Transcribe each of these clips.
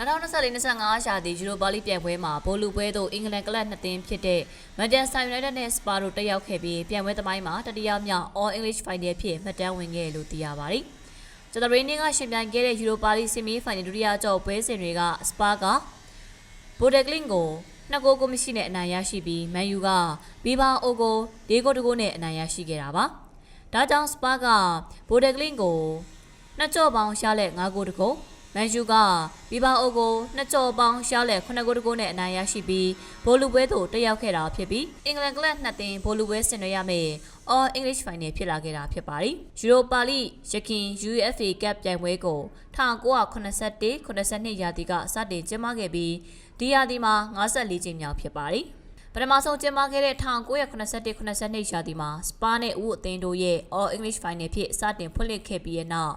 2024-25ရှာသည့်ယူရိုပါလိပြိုင်ပွဲမှာဘိုလူပွဲသို့အင်္ဂလန်ကလပ်နှစ်သင်းဖြစ်တဲ့မန်ချက်စတာယူနိုက်တက်နဲ့စပါတို့တက်ရောက်ခဲ့ပြီးပြိုင်ပွဲသမိုင်းမှာတတိယမြောက် All English Final ဖြစ်မှတ်တမ်းဝင်ခဲ့လို့သိရပါတယ်။ကျွန်တော်ရင်းနှင်းကရှင်ပြိုင်ခဲ့တဲ့ယူရိုပါလိဆီမီဖိုင်နယ်ဒုတိယကြောပွဲစဉ်တွေကစပါကဘိုဒက်ကလင်ကိုနှစ်ဂိုးကိုမရှိနဲ့အနိုင်ရရှိပြီးမန်ယူကဘီဘာအိုကို၄ဂိုးတဂိုးနဲ့အနိုင်ရရှိခဲ့တာပါ။ဒါကြောင့်စပါကဘိုဒက်ကလင်ကိုနှစ်ကြော့ပေါင်းရှားလက်၅ဂိုးတဂိုး မန်ယူကဘီဘာအိုကိုနှစ်ကြော်ပေါင်းရှားလက်9ဂိုးတကိုးနဲ့အနိုင်ရရှိပြီးဘိုလူပွဲသို့တက်ရောက်ခဲ့တာဖြစ်ပြီးအင်္ဂလန်ကလပ်နှစ်သင်းဘိုလူပွဲဆင်နွှဲရမယ့် All English Final ဖြစ်လာခဲ့တာဖြစ်ပါတယ်။ယူရိုပါလိရခင် UEFA Cup ပြိုင်ပွဲကို1981 82ရာသီကစတင်ကျင်းပခဲ့ပြီးဒီရာသီမှာ54ကြိမ်မြောက်ဖြစ်ပါတယ်။ပထမဆုံးကျင်းပခဲ့တဲ့1981 82ရာသီမှာစပါနဲ့ဦးအသင်းတို့ရဲ့ All English Final ဖြစ်စတင်ဖွင့်လှစ်ခဲ့ပြီးတဲ့နောက်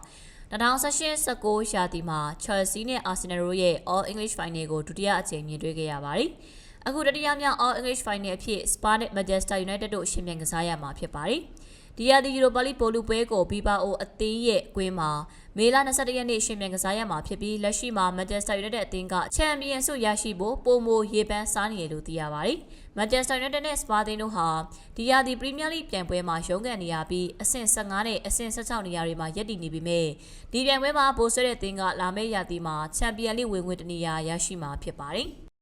2018-19ရာသီမှာ Chelsea နဲ့ Arsenal တို့ရဲ့ All English Final ကိုဒုတိယအကြိမ်မြင်တွေ့ခဲ့ရပါတယ်။အခုတတိယမြောက် All English Final အဖြစ် Spa နဲ့ Manchester United တို့ရှင်ပြိုင်ကစားရမှာဖြစ်ပါတယ်။ ဒီရာသီယူရိုပါလိပိုလူပွဲကို BPO အသင်းရဲ့ကွင်းမှာမေလ22ရက်နေ့ရှင်ပြိုင်ကစားရမှာဖြစ်ပြီးလက်ရှိမှာ Manchester United အသင်းကချန်ပီယံဆုရရှိဖို့ပုံမိုရေပန်းစားနေတယ်လို့သိရပါတယ်။ Manchester United နဲ့ Spa အသင်းတို့ဟာဒီရာသီ Premier League ပြိုင်ပွဲမှာရုန်းကန်နေရပြီးအဆင့်15နဲ့အဆင့်16နေရာတွေမှာရပ်တည်နေပေမဲ့ဒီပြိုင်ပွဲမှာပိုဆွဲတဲ့အသင်းကလာမယ့်ရာသီမှာချန်ပီယံလိဝင်ဝင်တနေရာရရှိမှာဖြစ်ပါတယ်။